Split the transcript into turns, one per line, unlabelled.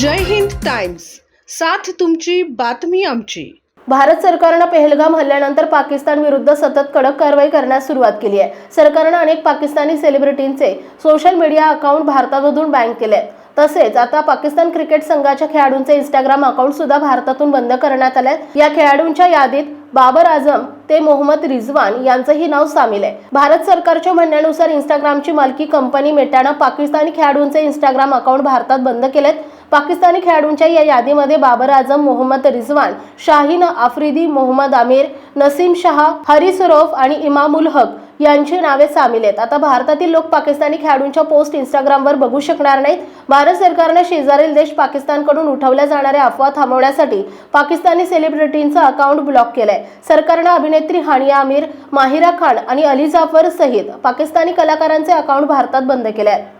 जय Hind times. साथ तुमची बातमी आमची.
भारत सरकारनं पेहलगाम हल्ल्यानंतर पाकिस्तान विरुद्ध सतत कडक कारवाई करण्यास सुरुवात केली आहे. सरकारनं अनेक पाकिस्तानी सेलिब्रिटींचे सोशल मीडिया अकाउंट भारतामधून बँक केले आहेत तसेच आता पाकिस्तान क्रिकेट संघाच्या खेळाडूंचे इंस्टाग्राम अकाउंट सुद्धा भारतातून बंद करण्यात आले या खेळाडूंच्या यादीत बाबर आझम ते मोहम्मद रिझवान यांचंही नाव सामील आहे. भारत सरकारच्या म्हणण्यानुसार इंस्टाग्रामची मालकी कंपनी मेटानं पाकिस्तानी खेळाडूंचे इंस्टाग्राम अकाउंट भारतात बंद केलेत. पाकिस्तानी खेळाडूंच्या या यादीमध्ये बाबर आझम मोहम्मद रिझवान शाहीन आफ्रिदी मोहम्मद आमिर नसीम शहा हरिस रौफ आणि इमामुल हक यांची नावे सामील आहेत. आता भारतातील लोक पाकिस्तानी खेळाडूंच्या पोस्ट इंस्टाग्रामवर बघू शकणार नाहीत. भारत सरकारने शेजारील देश पाकिस्तानकडून उठवल्या जाणाऱ्या अफवा थांबवण्यासाठी पाकिस्तानी सेलिब्रिटींचं अकाउंट ब्लॉक केलंय. सरकारनं अभिनेत्री हानिया आमिर माहिरा खान आणि अली जाफर सहित पाकिस्तानी कलाकारांचे अकाउंट भारतात बंद केले आहेत